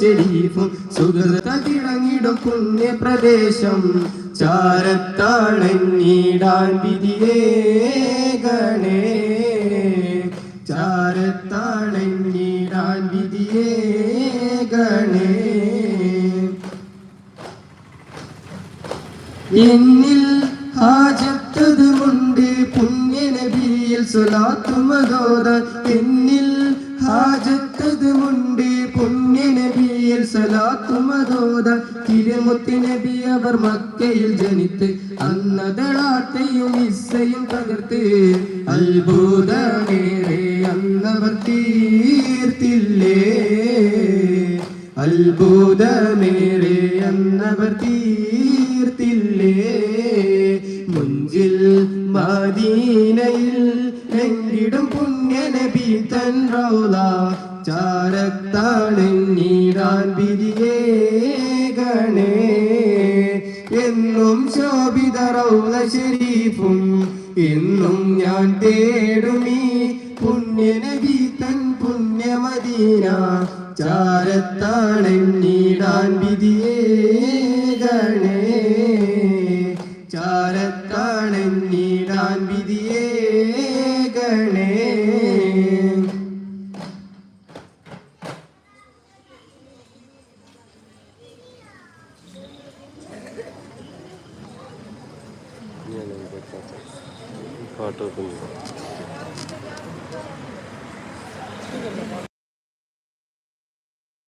ശരീഫും സുഹൃത പുണ്യപ്രദേശം. ചാരത്താണെന്നീടാൻ വിധിയേ ഗണേ. ചാരത്താണെന്നീടാൻ വിധിയേ ഗണേ. എന്നിൽ ഹാജത്തതുമുണ്ട് പുണ്യനബിയിൽ സ്വലാത്തുമതോത എന്നിൽ ഹാജത്തതുമുണ്ട് സ്വലാത്തുമതോത തിരുമുത്തി നബി അവർ മക്കയിൽ ജനിത്ത്. അന്നതളാത്തെയും ഇസ്സയും തകർത്ത് അത്ഭുതമേറെ അന്നവർ തീർത്തില്ലേ? അത്ഭുതമേറെ അന്നവർ തീർത്തില്ലേ? മുഞ്ചിൽ മദീനയിൽ എങ്കിടും പുണ്യനബി തൻ റൗല ചാരത്താണെന്നീടാൻ വിരിയേ ഗണേ എന്നും ശോഭിത റൗല ശരീഫും എന്നും ഞാൻ തേടുമീ പുണ്യനബി തൻ പുണ്യമദീന. ചാരത്താണെന്നീടാൻ വിധിയേ ഗണേ ചാരത്താണെന്നീടാൻ വിധിയേ ഗണേ പാട്ട് വെക്കുന്നു